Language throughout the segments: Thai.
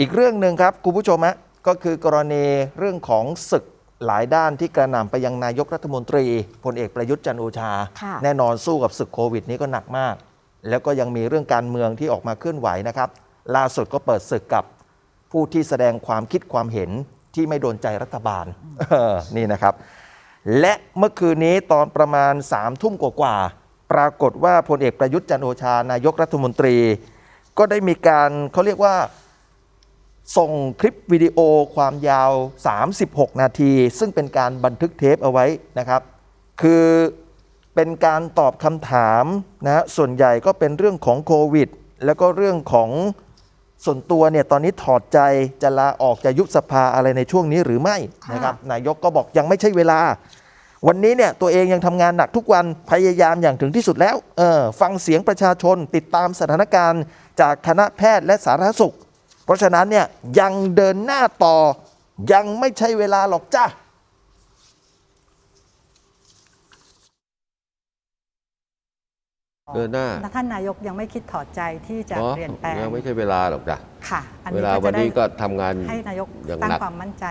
อีกเรื่องหนึ่งครับคุณผู้ชมฮะก็คือกรณีเรื่องของศึกหลายด้านที่กระหน่ำไปยังนายกรัฐมนตรีพลเอกประยุทธ์จันทร์โอชาค่ะแน่นอนสู้กับศึกโควิดนี้ก็หนักมาก แล้วก็ยังมีเรื่องการเมืองที่ออกมาเคลื่อนไหวนะครับ ล่าสุดก็เปิดศึกกับผู้ที่แสดงความคิดความเห็นที่ไม่โดนใจรัฐบาลเออนี่นะครับ และเมื่อคืนนี้ตอนประมาณ3ามทุ่มกว่าๆปรากฏว่าพลเอกประยุทธ์จันทร์โอชานายกรัฐมนตรี ก็ได้มีการเขาเรียกว่า ส่งคลิปวิดีโอความยาว 36 นาที ซึ่งเป็นการบันทึกเทปเอาไว้นะครับ คือเป็นการตอบคำถามนะฮะส่วนใหญ่ก็เป็นเรื่องของโควิด แล้วก็เรื่องของส่วนตัวเนี่ยตอนนี้ถอดใจจะลาออกจะยุบสภาอะไรในช่วงนี้หรือไม่ค่ะนะครับนายกก็บอกยังไม่ใช่เวลา วันนี้เนี่ยตัวเองยังทำงานหนักทุกวันพยายามอย่างถึงที่สุดแล้วเออฟังเสียงประชาชนติดตามสถานการณ์ จากคณะแพทย์และสาธารณสุข เพราะฉะนั้นเนี่ยยังเดินหน้าต่อยังไม่ใช่เวลาหรอกจ้าเดินหน้าท่านนายกยังไม่คิดถอดใจที่จะอ๋อเปลี่ยนแปลงยังไม่ใช่เวลาหรอกจ้ะค่ะอันเวนี้ลาก็วัจะนได้นี้ก็ทำงานให้นายกอย่างตั้งหนักความมั่นใจ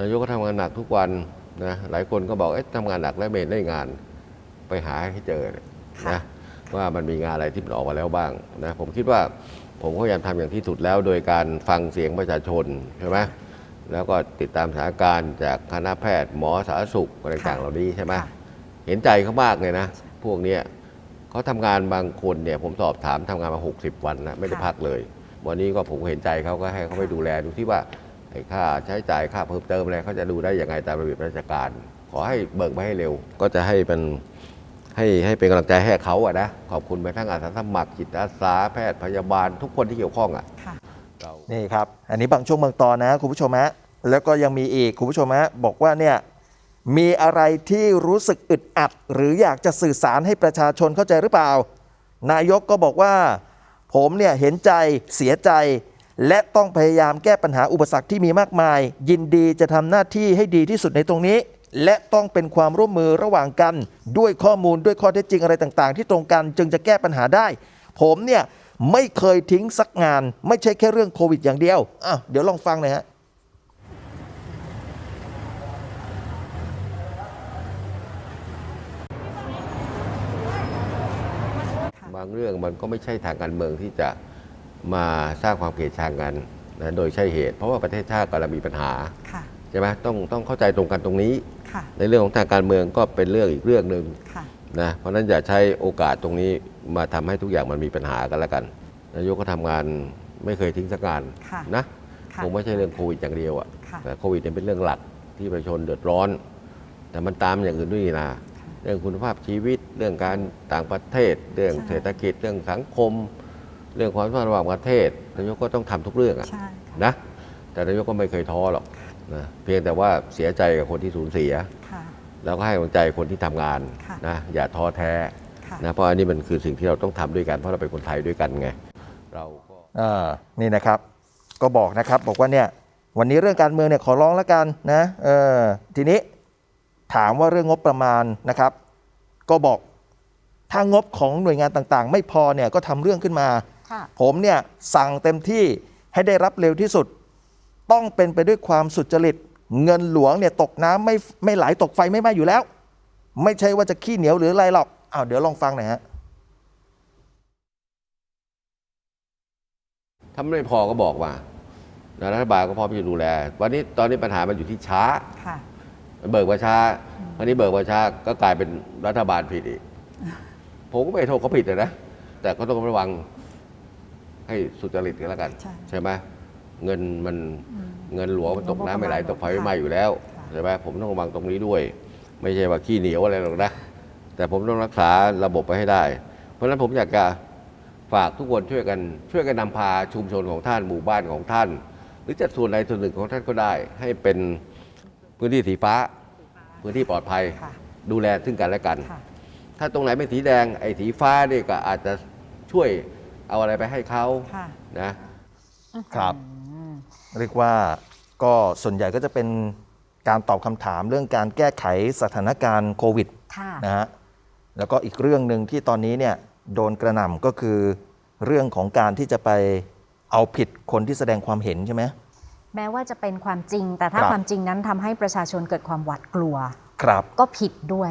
นายกก็ทำงานหนักทุกวันนะหลายคนก็บอกเอ๊ะทำงานหนักแล้วไม่ได้งาน ไปหาให้เจอเนี่ยค่ะนะว่ามันมีงานอะไรที่มันออกมาแล้วบ้างนะผมคิดว่า ผมก็พยายามทำอย่างที่สุดแล้วโดยการฟังเสียงประชาชนใช่ไหมแล้วก็ติดตามสถานการณ์จากคณะแพทย์หมอสาธารณสุขอะไรต่างๆเหล่านี้ใช่ไหมค่ะเห็นใจเขามากเลยนะ พวกเนี้ยเขาทำงานบางคนเนี่ยผมสอบถามทำงานมา 60 วันนะไม่ได้ค่ะพักเลย วันนี้ก็ผมเห็นใจเขาก็ให้เขาไปค่ะดูแลดูที่ว่าไอ้ค่าใช้จ่ายค่าเพิ่มเติมอะไรเขาจะดูได้ยังไงตามระเบียบราชการ ขอให้เบิกมาให้เร็ว ก็จะให้มัน ให้ให้เป็นกำลังใจให้เขาอะนะขอบคุณไปทั้งอาสาสมัครจิตอาสาแพทย์พยาบาลทุกคนที่เกี่ยวข้องอะค่ะเรานี่ครับ อันนี้บางช่วงบางตอนนะคุณผู้ชมฮะแล้วก็ยังมีอีกคุณผู้ชมฮะบอกว่าเนี่ยมีอะไรที่รู้สึกอึดอัด หรืออยากจะสื่อสารให้ประชาชนเข้าใจหรือเปล่า นายกก็บอกว่า ผมเนี่ยเห็นใจเสียใจ และต้องพยายามแก้ปัญหาอุปสรรคที่มีมากมาย ยินดีจะทำหน้าที่ให้ดีที่สุดในตรงนี้ และต้องเป็นความร่วมมือระหว่างกัน ด้วยข้อมูลด้วยข้อเท็จจริงอะไรต่างๆ ที่ตรงกันจึงจะแก้ปัญหาได้ ผมเนี่ยไม่เคยทิ้งสักงาน ไม่ใช่แค่เรื่องโควิดอย่างเดียวอะเดี๋ยวลองฟังหน่อยฮะบางเรื่องมันก็ไม่ใช่ทางการเมืองที่จะมาสร้างความเกลียดชังกันนะโดยใช่เหตุ เพราะว่าประเทศชาติกำลังมีปัญหาค่ะใช่ไหมต้องต้องเข้าใจตรงกันตรงนี้ค่ะในเรื่องของทางการเมืองก็เป็นเรื่องอีกเรื่องหนึ่งค่ะนะเพราะฉะนั้นอย่าใช้โอกาสตรงนี้มาทำให้ทุกอย่างมันมีปัญหากันแล้วกัน นายกก็ทำงานไม่เคยทิ้งสักงานค่ะนะค่ะคงไม่ใช่เรื่องโควิดอย่างเดียวอะค่ะแต่โควิดเนี่ยเป็นเรื่องหลักที่ประชาชนเดือดร้อน แต่มันตามอย่างอื่นด้วยนี่นะเรื่องคุณภาพชีวิต เรื่องการต่างประเทศ เรื่องใช่เศรษฐกิจเรื่องสังคม เรื่องความสัมพันธ์ระหว่างประเทศนายกก็ต้องทำทุกเรื่องอะใช่ค่ะนะแต่นายกก็ไม่เคยท้อหรอก นะเพียงแต่ว่าเสียใจกับคนที่สูญเสียค่ะแล้วก็ให้กำลังใจคนที่ทำงานค่ะนะอย่าท้อแท้ค่ะนะเพราะอันนี้มันคือสิ่งที่เราต้องทำด้วยกันเพราะเราเป็นคนไทยด้วยกันไงเราก็อ่านี่นะครับก็บอกนะครับบอกว่าเนี่ยวันนี้เรื่องการเมืองเนี่ยขอร้องแล้วกันนะเออทีนี้ถามว่าเรื่องงบประมาณนะครับ ก็บอกถ้างบของหน่วยงานต่างๆ ไม่พอเนี่ยก็ทำเรื่องขึ้นมาค่ะผมเนี่ยสั่งเต็มที่ให้ได้รับเร็วที่สุด ต้องเป็นไปด้วยความสุจริต เงินหลวงเนี่ยตกน้ำไม่ไม่ไหลตกไฟไม่ไหม้อยู่แล้ว ไม่ใช่ว่าจะขี้เหนียวหรืออะไรหรอกอ้าวเดี๋ยวลองฟังหน่อยฮะถ้าไม่พอก็บอกมานะรัฐบาลก็พร้อมที่จะดูแล วันนี้ตอนนี้ปัญหามันอยู่ที่ช้าค่ะเบิกมาช้า วันนี้เบิกมาช้าก็กลายเป็นรัฐบาลผิดอีก ผมก็ไม่โทษเขาผิดเลยนะ แต่ก็ต้องระวังให้สุจริตกันแล้วกัน ใช่ใช่ไหม เงินมันอืมเงินหลวงมันตกน้ำไม่ไหลตกไฟค่ะไม่ไหม้อยู่แล้วค่ะใช่ไหมผมต้องระวังตรงนี้ด้วย ไม่ใช่ว่าขี้เหนียวอะไรหรอกนะแต่ผมต้องรักษาระบบไปให้ได้ เพราะฉะนั้นผมอยากจะฝากทุกคนช่วยกันช่วยกันนำพาชุมชนของท่านหมู่บ้านของท่าน หรือจัดส่วนใดส่วนหนึ่งของท่านก็ได้ ให้เป็นพื้นที่สีฟ้า พื้นที่ปลอดภัยค่ะดูแลซึ่งกันและกันค่ะถ้าตรงไหนเป็นสีแดงไอ้สีฟ้านี่ก็อาจจะช่วยเอาอะไรไปให้เขาค่ะนะ ครับอืม เรียกว่าก็ส่วนใหญ่ก็จะเป็นการตอบคำถามเรื่องการแก้ไขสถานการณ์โควิดค่ะ นะฮะแล้วก็อีกเรื่องหนึ่งที่ตอนนี้เนี่ยโดนกระหน่ำก็คือ เรื่องของการที่จะไปเอาผิดคนที่แสดงความเห็นใช่ไหม แม้ว่าจะเป็นความจริง แต่ถ้าครับ ความจริงนั้นทำให้ประชาชนเกิดความหวาดกลัว ครับ ก็ผิดด้วย